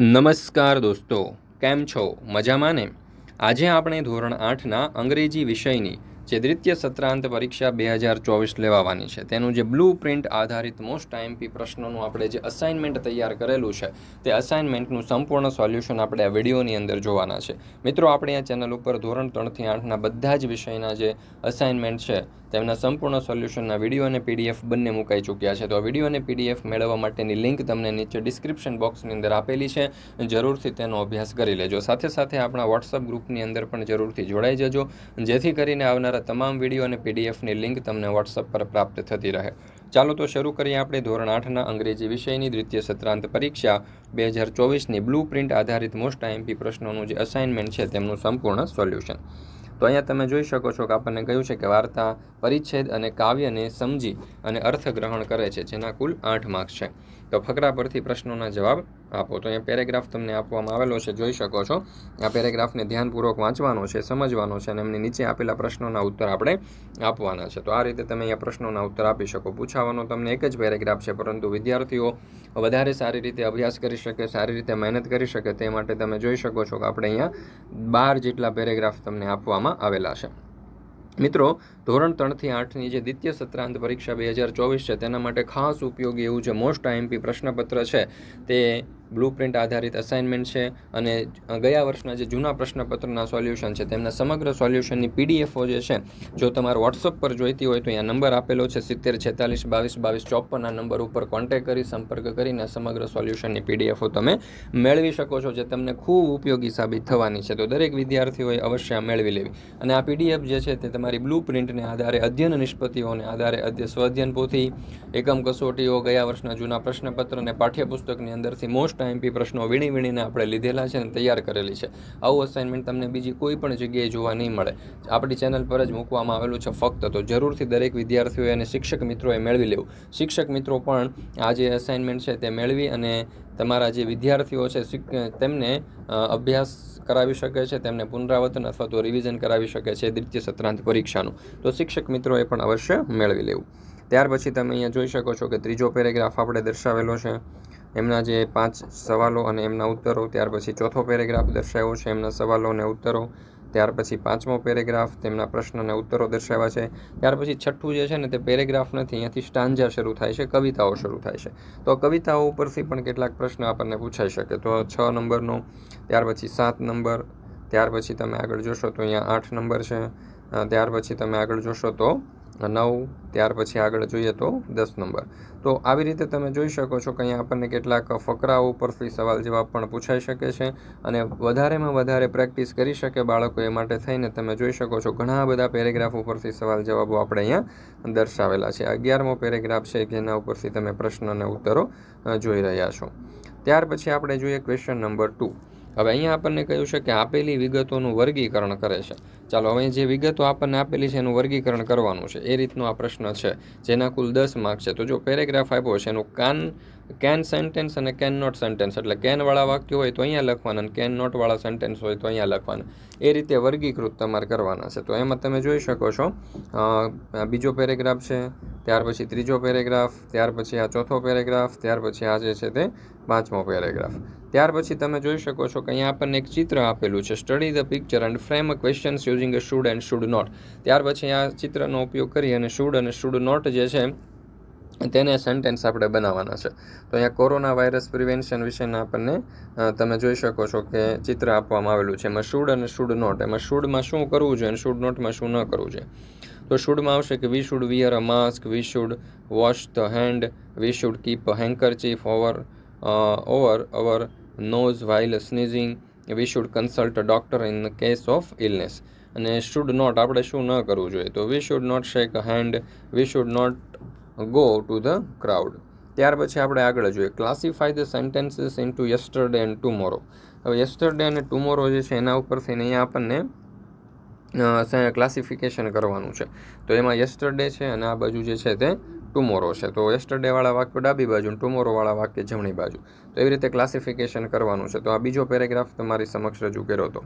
નમસ્કાર દોસ્તો કેમ છો? મજામાં ને? આજે આપણે ધોરણ આઠના અંગ્રેજી વિષયની જે દ્વિતીય સત્રાંત પરીક્ષા બે હજાર ચોવીસ લેવાવાની છે. તેનું જે બ્લુ પ્રિન્ટ આધારિત મોસ્ટ આઈએમપી પ્રશ્નોનું આપણે જે અસાઇનમેન્ટ તૈયાર કરેલું છે, તે અસાઇનમેન્ટનું સંપૂર્ણ સોલ્યુશન આપણે આ વિડીયોની અંદર જોવાના છે. મિત્રો, આપણે આ ચેનલ ઉપર ધોરણ ત્રણથી આઠના બધા જ વિષયના જે અસાઇનમેન્ટ છે, તેમના સંપૂર્ણ સોલ્યુશનના વીડિયો અને પીડીએફ બંને મુકાઈ ચૂક્યા છે. તો આ વીડિયો અને પીડીએફ મેળવવા માટેની લિંક તમને નીચે ડિસ્ક્રિપ્શન બોક્સની અંદર આપેલી છે. જરૂરથી તેનો અભ્યાસ કરી લેજો. સાથે સાથે આપણા વોટ્સઅપ ગ્રુપની અંદર પણ જરૂરથી જોડાઈ જજો. જેથી કરીને આવનારા તમામ વીડિયો અને પીડીએફની લિંક તમને વોટ્સઅપ પર પ્રાપ્ત થતી રહે. ચાલો તો શરૂ કરીએ આપણે ધોરણ આઠના અંગ્રેજી વિષયની દ્વિતીય સત્રાંત પરીક્ષા. બે હજાર ચોવીસની બ્લુ પ્રિન્ટ આધારિત મોસ્ટ આઈએમપી પ્રશ્નોનું જે અસાઇનમેન્ટ છે તેમનું સંપૂર્ણ સોલ્યુશન. તો અહીંયા તમે જોઈ શકો છો કે આપણને કહ્યું છે કે વાર્તા, પરિચ્છેદ અને કાવ્યને સમજી અને અર્થગ્રહણ કરે છે, જેના કુલ આઠ માર્ક્સ છે. તો ફકરા પરથી પ્રશ્નોના જવાબ આપો. તો અહીંયા પેરેગ્રાફ તમને આપવામાં આવેલો છે, જોઈ શકો છો. આ પેરેગ્રાફને ધ્યાનપૂર્વક વાંચવાનો છે, સમજવાનો છે અને એમની નીચે આપેલા પ્રશ્નોના ઉત્તર આપણે આપવાના છે. તો આ રીતે તમે અહીંયા પ્રશ્નોના ઉત્તર આપી શકો. પૂછાવાનો તમને એક જ પેરેગ્રાફ છે, પરંતુ વિદ્યાર્થીઓ વધારે સારી રીતે અભ્યાસ કરી શકે, સારી રીતે મહેનત કરી શકે તે માટે તમે જોઈ શકો છો કે આપણે અહીંયા બાર જેટલા પેરેગ્રાફ તમને આપવામાં આવેલા છે. મિત્રો ધોરણ ત્રણથી આઠની જે દ્વિતીય સત્રાંત પરીક્ષા બે હજાર ચોવીસ છે, તેના માટે ખાસ ઉપયોગી એવું જે મોસ્ટ આઈએમપી પ્રશ્નપત્ર છે, તે બ્લુ પ્રિન્ટ આધારિત અસાઇનમેન્ટ છે અને ગયા વર્ષના જે જૂના પ્રશ્નપત્રના સોલ્યુશન છે, તેમના સમગ્ર સોલ્યુશનની પીડીએફઓ જે છે, જો તમારે વોટ્સઅપ પર જોઈતી હોય તો અહીંયા નંબર આપેલો છે, સિત્તેર, છેતાલીસ, બાવીસ બાવીસ ચોપનના નંબર ઉપર કોન્ટેક્ટ કરી, સંપર્ક કરીને સમગ્ર સોલ્યુશનની પીડીએફઓ તમે મેળવી શકો છો, જે તમને ખૂબ ઉપયોગી સાબિત થવાની છે. તો દરેક વિદ્યાર્થીઓએ અવશ્ય મેળવી લેવી. અને આ પીડીએફ જે છે, તે તમારી બ્લુ પ્રિન્ટને આધારે અધ્યયન નિષ્પત્તિઓને આધારે અધ્ય સ્વઅધ્યયન પોથી એકમ કસોટીઓ ગયા વર્ષના જૂના પ્રશ્નપત્ર અને પાઠ્યપુસ્તકની અંદરથી મોસ્ટ એમપી પ્રશ્નો વીણી વીણીને આપણે લીધેલા છે અને તૈયાર કરેલી છે. આવું અસાઇનમેન્ટ તમને બીજી કોઈ પણ જગ્યાએ જોવા નહીં મળે. આપણી ચેનલ પર જ મૂકવામાં આવેલું છે ફક્ત તો. જરૂરથી દરેક વિદ્યાર્થીઓએ અને શિક્ષક મિત્રોએ મેળવી લેવું. શિક્ષક મિત્રો પણ આ જે અસાઇનમેન્ટ છે તે મેળવી અને તમારા જે વિદ્યાર્થીઓ છે તેમને અભ્યાસ કરાવી શકે છે, તેમને પુનરાવર્તન અથવા તો રિવિઝન કરાવી શકે છે દ્વિતીય સત્રાંત પરીક્ષાનું. તો શિક્ષક મિત્રોએ પણ અવશ્ય મેળવી લેવું. ત્યાર પછી તમે અહીંયા જોઈ શકો છો કે ત્રીજો પેરેગ્રાફ આપણે દર્શાવેલો છે. એમના જે પાંચ સવાલો અને એમના ઉત્તરો, ત્યાર પછી ચોથો પેરેગ્રાફ દર્શાવ્યો છે એમના સવાલો અને ઉત્તરો. ત્યાર પછી પાંચમો પેરેગ્રાફ તેમના પ્રશ્ન અને ઉત્તરો દર્શાવ્યા છે. ત્યાર પછી છઠ્ઠું જે છે ને તે પેરેગ્રાફ નથી, અહીંયાથી સ્ટાંજા શરૂ થાય છે, કવિતાઓ શરૂ થાય છે. તો કવિતાઓ ઉપરથી પણ કેટલાક પ્રશ્ન આપણને પૂછાઈ શકે. તો છ નંબરનો, ત્યાર પછી સાત નંબર, ત્યાર પછી તમે આગળ જોશો તો અહીંયા આઠ નંબર છે. ત્યાર પછી તમે આગળ જોશો તો નવ, ત્યાર પછી આગળ જોઈએ તો દસ નંબર. તો આવી રીતે તમે જોઈ શકો છો કે અહીંયા આપણને કેટલાક ફકરાઓ ઉપરથી સવાલ જવાબ પણ પૂછાઈ શકે છે અને વધારેમાં વધારે પ્રેક્ટિસ કરી શકે બાળકો એ માટે થઈને તમે જોઈ શકો છો ઘણા બધા પેરેગ્રાફ ઉપરથી સવાલ જવાબો આપણે અહીંયા દર્શાવેલા છે. અગિયારમો પેરેગ્રાફ છે જેના ઉપરથી તમે પ્રશ્ન અને ઉત્તરો જોઈ રહ્યા છો. ત્યાર પછી આપણે જોઈએ ક્વેશ્ચન નંબર ટુ. હવે અહીંયા આપણને કહ્યું છે કે આપેલી વિગતોનું વર્ગીકરણ કરે છે. ચાલો, હવે જે વિગતો આપણને આપેલી છે એનું વર્ગીકરણ કરવાનું છે. એ રીતનો આ પ્રશ્ન છે, જેના કુલ દસ માર્ક છે. તો જો પેરેગ્રાફ આપ્યો છે, એનું કાન કેન સેન્ટેન્સ અને કેન નોટ સેન્ટેન્સ એટલે કેનવાળા વાક્ય હોય તો અહીંયા લખવાના કેન નોટવાળા સેન્ટેન્સ હોય તો અહીંયા લખવાના. એ રીતે વર્ગીકૃત તમારે કરવાના છે. તો એમાં તમે જોઈ શકો છો બીજો પેરેગ્રાફ છે, ત્યાર પછી ત્રીજો પેરેગ્રાફ, ત્યાર પછી આ ચોથો પેરેગ્રાફ, ત્યાર પછી આ જે છે તે પાંચમો પેરેગ્રાફ. ત્યાર પછી તમે જોઈ શકો છો કે અહીંયા આપણને એક ચિત્ર આપેલું છે study the picture and frame a questions using a should and should not ત્યાર પછી આ ચિત્રનો ઉપયોગ કરી અને શુડ અને શુડ નોટ જે છે, તેને સેન્ટેન્સ આપણે બનાવવાના છે. તો અહીંયા કોરોના વાયરસ પ્રિવેન્શન વિશેના આપણને તમે જોઈ શકો છો કે ચિત્ર આપવામાં આવેલું છે. એમાં શુડ અને શુડ નોટ એમાં શુડમાં શું કરવું જોઈએ અને શુડ નોટમાં શું ન કરવું જોઈએ? તો શુડમાં આવશે કે we should wear a mask we should wash the hand we should keep handkerchief over over our nose while sneezing we should consult doctor in the case of illness અને શુડ નોટ આપણે શું ન કરવું જોઈએ? તો we should not shake hand we should not go to the crowd ત્યાર પછી આપણે આગળ જોઈએ. Classify the sentences into yesterday and tomorrow હવે યસ્ટરડે અને ટુમોરો જે છે, એના ઉપરથી અહીંયા આપણને ક્લાસિફિકેશન કરવાનું છે. તો એમાં યસ્ટરડે છે અને આ બાજુ જે છે તે ટુમોરો છે. તો યસ્ટરડેવાળા વાક્ય ડાબી બાજુ અને ટુમોરોવાળા વાક્ય જમણી બાજુ. તો એવી રીતે ક્લાસિફિકેશન કરવાનું છે. તો આ બીજો પેરેગ્રાફ તમારી સમક્ષ રજૂ કર્યો હતો.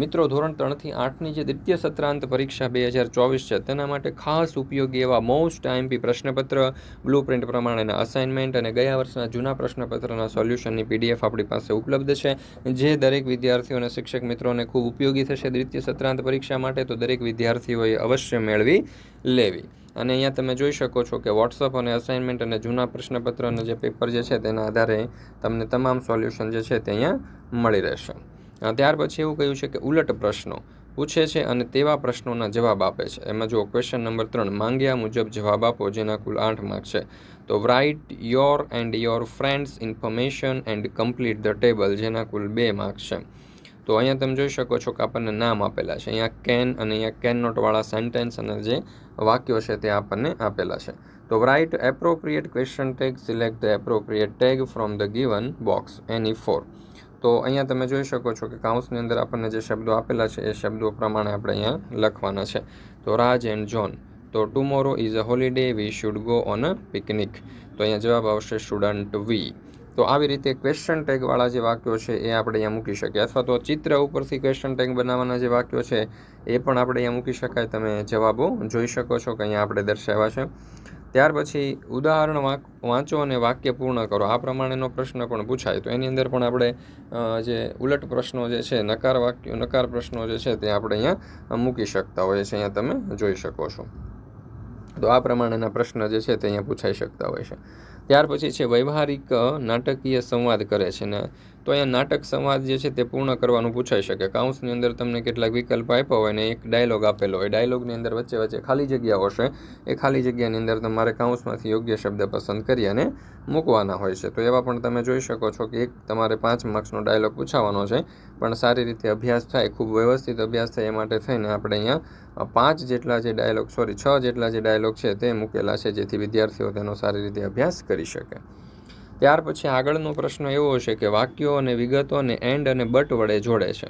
મિત્રો, ધોરણ ત્રણથી આઠની જે દ્વિતીય સત્રાંત પરીક્ષા બે હજાર ચોવીસ છે, તેના માટે ખાસ ઉપયોગી એવા મોસ્ટ આઈએમપી પ્રશ્નપત્ર બ્લુ પ્રિન્ટ પ્રમાણેના અસાઇનમેન્ટ અને ગયા વર્ષના જૂના પ્રશ્નપત્રના સોલ્યુશનની પીડીએફ આપણી પાસે ઉપલબ્ધ છે. જે દરેક વિદ્યાર્થીઓ અને શિક્ષક મિત્રોને ખૂબ ઉપયોગી થશે દ્વિતીય સત્રાંત પરીક્ષા માટે, તો દરેક વિદ્યાર્થીઓએ અવશ્ય મેળવી લેવી. અને અહીંયા તમે જોઈ શકો છો કે વોટ્સઅપ અને અસાઇનમેન્ટ અને જૂના પ્રશ્નપત્રના જે પેપર જે છે તેના આધારે તમને તમામ સોલ્યુશન જે છે તે અહીંયા મળી રહેશે. ત્યાર પછી એવું કહ્યું છે કે ઉલટ પ્રશ્નો પૂછે છે અને તેવા પ્રશ્નોના જવાબ આપે છે. એમાં જો ક્વેશ્ચન નંબર ત્રણ, માંગ્યા મુજબ જવાબ આપો, જેના કુલ આઠ માર્ક છે. તો write your and your friends information and complete the table જેના કુલ બે માર્ક છે. તો અહીંયા તમે જોઈ શકો છો કે આપણને નામ આપેલા છે. અહીંયા કેન અને અહીંયા કેન નોટવાળા સેન્ટેન્સ અને જે વાક્યો છે તે આપણને આપેલા છે. તો write appropriate question tag select the appropriate tag from the given box any four તો અહીંયા તમે જોઈ શકો છો કે કાઉન્સની અંદર આપણને જે શબ્દો આપેલા છે, એ શબ્દો પ્રમાણે આપણે અહીંયા લખવાના છે. તો રાજ એન્ડ જોન. તો tomorrow is a holiday we should go on a picnic તો અહીંયા જવાબ આવશે સ્ટુડન્ટ વી તો આવી રીતે ક્વેશ્ચન ટેગવાળા જે વાક્યો છે એ આપણે અહીંયા મૂકી શકીએ. અથવા તો ચિત્ર ઉપરથી ક્વેશ્ચન ટેગ બનાવવાના જે વાક્યો છે એ પણ આપણે અહીંયા મૂકી શકાય. તમે જવાબો જોઈ શકો છો કે અહીંયા આપણે દર્શાવ્યા છે. ત્યાર પછી ઉદાહરણ વાંચો અને વાક્ય પૂર્ણ કરો. આ પ્રમાણેનો પ્રશ્ન પણ પૂછાય. તો એની અંદર પણ આપણે જે ઉલટ પ્રશ્નો જે છે, નકાર વાક્યો, નકાર પ્રશ્નો જે છે તે આપણે અહીંયા મૂકી શકતા હોઈએ છીએ. અહીંયા તમે જોઈ શકો છો. તો આ પ્રમાણેના પ્રશ્ન જે છે તે અહીંયા પૂછાઈ શકતા હોય છે. ત્યાર પછી છે વ્યવહારિક નાટકીય સંવાદ કરે છે ને તો અહીંયા નાટક સંવાદ જે છે તે પૂર્ણ કરવાનું પૂછાઈ શકે. કાઉન્સની અંદર તમને કેટલાક વિકલ્પ આપ્યા હોય ને એક ડાયલોગ આપેલો હોય. ડાયલોગની અંદર વચ્ચે વચ્ચે ખાલી જગ્યાઓ હશે એ ખાલી જગ્યાની અંદર તમારે કાઉન્સમાંથી યોગ્ય શબ્દ પસંદ કરી અને મૂકવાના હોય છે. તો એવા પણ તમે જોઈ શકો છો કે એક તમારે પાંચ માર્ક્સનો ડાયલોગ પૂછાવાનો છે. પણ સારી રીતે અભ્યાસ થાય, ખૂબ વ્યવસ્થિત અભ્યાસ થાય એ માટે થઈને આપણે અહીંયા પાંચ જેટલા જે ડાયલોગ સોરી છ જેટલા જે ડાયલોગ છે તે મૂકેલા છે જેથી વિદ્યાર્થીઓ તેનો સારી રીતે અભ્યાસ કરી શકે. ત્યાર પછી આગળનો પ્રશ્ન એવો છે કે વાક્યો અને વિગતોને એન્ડ અને બટ વડે જોડે છે.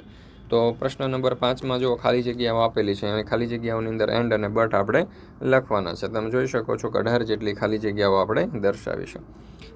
તો પ્રશ્ન નંબર પાંચમાં જો ખાલી જગ્યાઓ આપેલી છે. અને ખાલી જગ્યાઓની અંદર એન્ડ અને બટ આપણે લખવાના છે. તમે જોઈ શકો છો કે અઢાર જેટલી ખાલી જગ્યાઓ આપણે દર્શાવીશું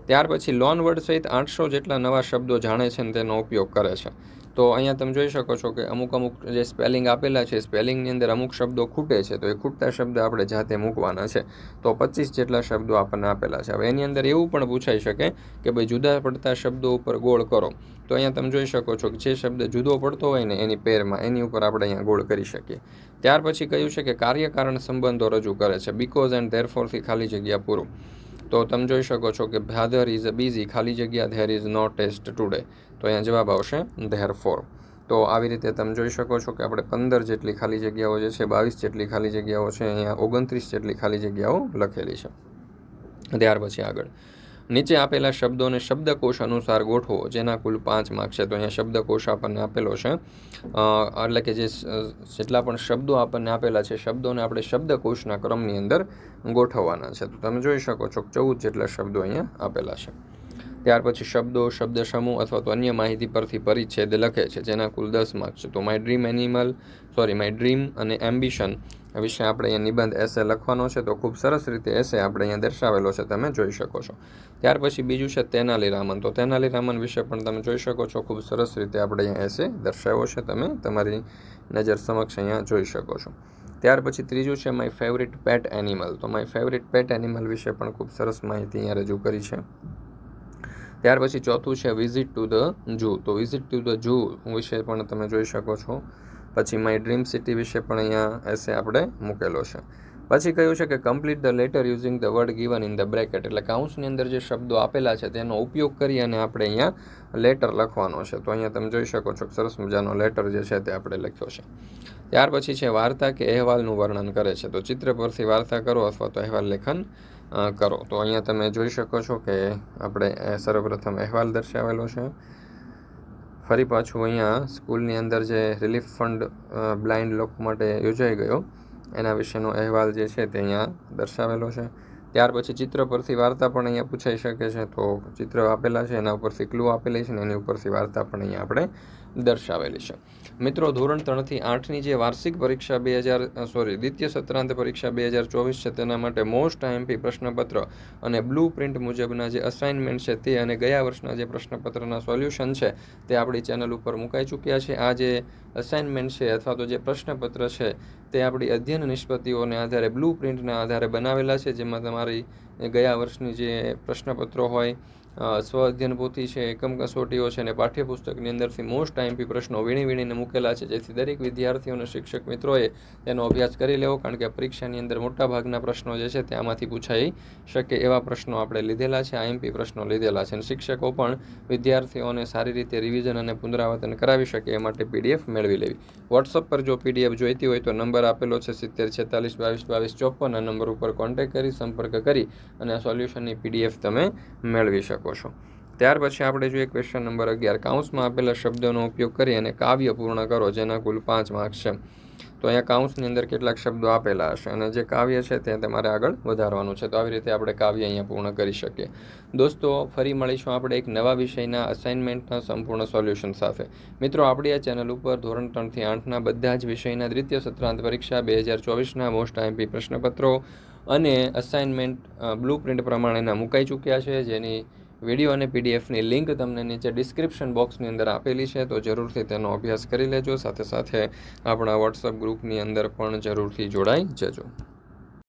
ત્યાર પછી લોન વર્ડ સહિત આઠસો જેટલા નવા શબ્દો જાણે છે અને તેનો ઉપયોગ કરે છે. તો અહીંયા તમે જોઈ શકો છો કે અમુક અમુક જે સ્પેલિંગ આપેલા છે સ્પેલિંગની અંદર અમુક શબ્દો ખૂટે છે, તો એ ખૂટતા શબ્દ આપણે જાતે મૂકવાના છે. તો પચીસ જેટલા શબ્દો આપણને આપેલા છે. હવે એની અંદર એવું પણ પૂછાઈ શકે કે ભાઈ જુદા પડતા શબ્દો ઉપર ગોળ કરો. તો અહીંયા તમે જોઈ શકો છો કે જે શબ્દ જુદો પડતો હોય ને એની પેરમાં, એની ઉપર આપણે અહીંયા ગોળ કરી શકીએ. ત્યાર પછી કહ્યું છે કે કાર્યકારણ સંબંધો રજૂ કરે છે. બિકોઝ એન્ડ ધેરફોરથી ખાલી જગ્યા પૂરું. તો તમે જોઈ શકો છો કે ભાદર ઇઝ અ બીઝી ખાલી જગ્યા there is no test today તો અહીંયા જવાબ આવશે ધેર ફોર તો આવી રીતે તમે જોઈ શકો છો કે આપણે પંદર જેટલી ખાલી જગ્યાઓ જે છે, બાવીસ જેટલી ખાલી જગ્યાઓ છે, અહીંયા ઓગણત્રીસ જેટલી ખાલી જગ્યાઓ લખેલી છે. ત્યાર પછી આગળ. નીચે આપેલા શબ્દોને શબ્દકોશ અનુસાર ગોઠવો, જેના કુલ પાંચ માર્ક છે. તો અહીંયા શબ્દકોશ આપણને આપેલો છે. એટલે કે જે જેટલા પણ શબ્દો આપણને આપેલા છે, શબ્દોને આપણે શબ્દકોશના ક્રમની અંદર ગોઠવવાના છે. તો તમે જોઈ શકો છો ચૌદ જેટલા શબ્દો અહીંયા આપેલા છે. ત્યાર પછી શબ્દો શબ્દ સમૂહ અથવા તો અન્ય માહિતી પરથી પરિચ્છેદ લખે છે, જેના કુલ દસ માર્ક છે. તો my dream animal, sorry, my dream અને એમ્બિશન વિશે આપણે અહીંયા નિબંધ એસે લખવાનો છે. તો ખૂબ સરસ રીતે એસે આપણે અહીંયા દર્શાવેલો છે, તમે જોઈ શકો છો. ત્યાર પછી બીજું છે તેનાલી રામન તો તેનાલી રામન વિશે પણ તમે જોઈ શકો છો, ખૂબ સરસ રીતે આપણે અહીંયા એસે દર્શાવ્યો છે, તમે તમારી નજર સમક્ષ અહીંયા જોઈ શકો છો. ત્યાર પછી ત્રીજું છે માય ફેવરિટ પેટ એનિમલ. તો માય ફેવરિટ પેટ એનિમલ વિશે પણ ખૂબ સરસ માહિતી અહીંયા રજૂ કરી છે. ત્યાર પછી ચોથું છે વિઝિટ ટુ ધ જૂ તો વિઝિટ ટુ ધ જૂ વિશે પણ તમે જોઈ શકો છો. પછી માય ડ્રીમ સિટી વિશે પણ અહીંયા એસે આપણે મૂકેલો છે. પછી કહ્યું છે કે complete the letter using the word given in the bracket એટલે કાઉન્સની અંદર જે શબ્દો આપેલા છે તેનો ઉપયોગ કરી અને આપણે અહીંયા લેટર લખવાનો છે. તો અહીંયા તમે જોઈ શકો છો સરસ મજાનો લેટર જે છે તે આપણે લખ્યો છે. ત્યાર પછી છે વાર્તા કે અહેવાલનું વર્ણન કરે છે. તો ચિત્ર પરથી વાર્તા કરો અથવા તો અહેવાલ લેખન કરો. તો અહીંયા તમે જોઈ શકો છો કે આપણે સર્વપ્રથમ અહેવાલ દર્શાવેલો છે. ફરી પાછું અહીંયા સ્કૂલની અંદર જે રિલીફ ફંડ બ્લાઇન્ડ લોકો માટે યોજાઈ ગયો, એના વિશેનો અહેવાલ જે છે તે અહીંયા દર્શાવેલો છે. ત્યાર પછી ચિત્ર પરથી વાર્તા પણ અહીંયા પૂછાઈ શકે છે. તો ચિત્ર આપેલા છે, એના ઉપરથી ક્લુ આપેલી છે ને એની ઉપરથી વાર્તા પણ અહીંયા આપણે દર્શાવેલી છે. મિત્રો, ધોરણ ત્રણથી આઠની જે વાર્ષિક પરીક્ષા બે હજાર સોરી દ્વિતીય સત્રાંત પરીક્ષા બે હજાર ચોવીસ છે, તેના માટે મોસ્ટ આઈએમપી પ્રશ્નપત્ર અને બ્લુ પ્રિન્ટ મુજબના જે અસાઇનમેન્ટ છે તે અને ગયા વર્ષના જે પ્રશ્નપત્રના સોલ્યુશન છે તે આપણી ચેનલ ઉપર મુકાઈ ચૂક્યા છે. આ જે અસાઇનમેન્ટ છે અથવા તો જે પ્રશ્નપત્ર છે તે આપણી અધ્યયન નિષ્પત્તિઓને આધારે બ્લુ પ્રિન્ટના આધારે બનાવેલા છે, જેમાં તમારી ગયા વર્ષની જે પ્રશ્નપત્રો હોય સ્વ અધ્યયન છે, એકમ કસોટીઓ છે અને પાઠ્યપુસ્તકની અંદરથી મોસ્ટ આઈએમપી પ્રશ્નો વીણી વીણીને મૂકેલા છે. જેથી દરેક વિદ્યાર્થીઓ અને શિક્ષક મિત્રોએ તેનો અભ્યાસ કરી લેવો, કારણ કે પરીક્ષાની અંદર મોટાભાગના પ્રશ્નો જે છે તે આમાંથી પૂછાઈ શકે એવા પ્રશ્નો આપણે લીધેલા છે, આઈએમપી પ્રશ્નો લીધેલા છે. અને શિક્ષકો પણ વિદ્યાર્થીઓને સારી રીતે રિવિઝન અને પુનરાવર્તન કરાવી શકે એ માટે પીડીએફ મેળવી લેવી. વોટ્સઅપ પર જો પીડીએફ જોઈતી હોય તો નંબર આપેલો છે સિત્તેર છેતાલીસ બાવીસ બાવીસ ચોપન. આ નંબર ઉપર કોન્ટેક્ટ કરી, સંપર્ક કરી અને આ સોલ્યુશનની પીડીએફ તમે મેળવી શકો છો. ત્યાર પછી આપણે જોઈએ ક્વેશ્ચન નંબર અગિયાર, કાઉન્સમાં આપેલા શબ્દોનો ઉપયોગ કરી અને કાવ્ય પૂર્ણ કરો, જેના કુલ પાંચ માર્ક્સ છે. તો અહીંયા કાઉન્સની અંદર કેટલાક શબ્દો આપેલા હશે અને જે કાવ્ય છે તે તમારે આગળ વધારવાનું છે. તો આવી રીતે આપણે કાવ્ય અહીંયા પૂર્ણ કરી શકીએ. દોસ્તો, ફરી મળીશું આપણે એક નવા વિષયના અસાઇનમેન્ટના સંપૂર્ણ સોલ્યુશન સાથે. મિત્રો, આપણી આ ચેનલ ઉપર ધોરણ ત્રણથી આઠના બધા જ વિષયના દ્વિતીય સત્રાંત પરીક્ષા, બે હજાર ચોવીસના મોસ્ટ આઈએમપી પ્રશ્નપત્રો અને અસાઇનમેન્ટ બ્લુ પ્રિન્ટ પ્રમાણેના મુકાઈ ચૂક્યા છે. જેની વીડિયો અને પીડીએફની લિંક તમને નીચે ડિસ્ક્રિપ્શન બોક્સની અંદર આપેલી છે, તો જરૂરથી તેનો અભ્યાસ કરી લેજો. સાથે સાથે આપણા વોટ્સઅપ ગ્રુપની અંદર પણ જરૂરથી જોડાઈ જજો.